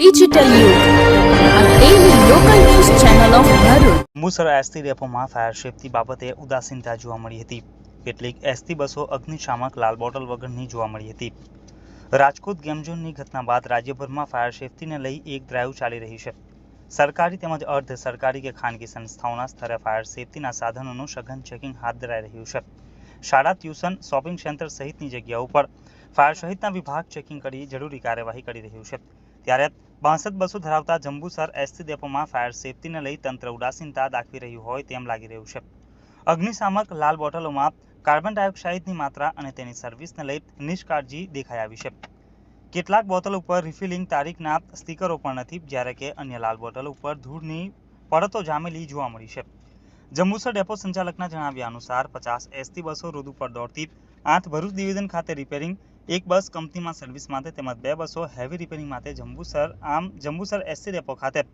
Digital. મુસર ST ડેપોમાં fire safety બાબતે ઉદાસીનતા જોવા મળી હતી. કેટલીક એસટી બસો અગ્નિશામક લાલ બોટલ વગરની જોવા મળી હતી. રાજકોટ ગેમઝોનની ઘટના બાદ રાજ્યભરમાં ફાયર સેફ્ટીને લઈ એક ડ્રાઈવ ચાલી રહી છે. સરકારી તેમજ અર્ધ સરકારી કે ખાનગી સંસ્થાઓના સ્તરે ફાયર સેફટીના સાધનોનું સઘન ચેકિંગ હાથ ધરાઈ રહ્યું છે. શાળા ટ્યુશન શોપિંગ સેન્ટર સહિતની જગ્યાઓ પર ફાયર સહિતના વિભાગ ચેકિંગ કરી જરૂરી કાર્યવાહી કરી રહ્યું છે. ત્યારે બાસઠ બસો ધરાવતા જંબુસર એસટી ડેપોમાં ફાયર સેફટીને લઈ તંત્ર ઉદાસીનતા દાખવી રહ્યું હોય તેમ લાગી રહ્યું છે. અગ્નિશામક લાલ બોટલોમાં કાર્બન ડાયોક્સાઇડની માત્રા અને તેની સર્વિસને લઈ નિષ્કાળજી દેખાઈ આવી છે. કેટલાક બોટલ ઉપર રિફિલિંગ તારીખના સ્ટીકરો પણ નથી, જ્યારે કે અન્ય લાલ બોટલ ઉપર ધૂળની પડતો જામેલી જોવા મળી છે. જંબુસર ડેપો સંચાલકના જણાવ્યા અનુસાર, પચાસ એસટી બસો રોડ ઉપર દોડતી આઠ ભરૂચ ડિવિઝન ખાતે રિપેરિંગ એક બસ કંપનીમાં સર્વિસ માટે તેમજ બે બસો હેવી રિપેરિંગ માટે જંબુસર, આમ જંબુસર એસસી ડેપો ખાતે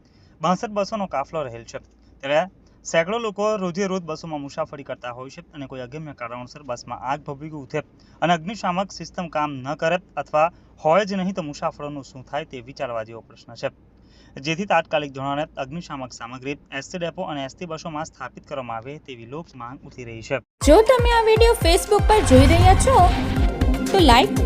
બાસઠ બસોનો કાફલો રહેલ છે. ત્યારે સેંકડો લોકો રોજે રોજ બસોમાં મુસાફરી કરતા હોય છે અને કોઈ અગમ્ય કારણોસર બસમાં આગ ભભૂકી ઉઠે અને અગ્નિશામક સિસ્ટમ કામ ન કરે અથવા હોય જ નહીં તો મુસાફરોનું શું થાય તે વિચારવા જેવો પ્રશ્ન છે. જેથી તાત્કાલિક ધોરણે અગ્નિશામક સામગ્રી એસટી ડેપો અને એસટી બસોમાં સ્થાપિત કરવામાં આવે તેવી લોક માંગ ઉઠી રહી છે. જો તમે આ વીડિયો ફેસબુક પર જોઈ રહ્યા છો, તો લાઈક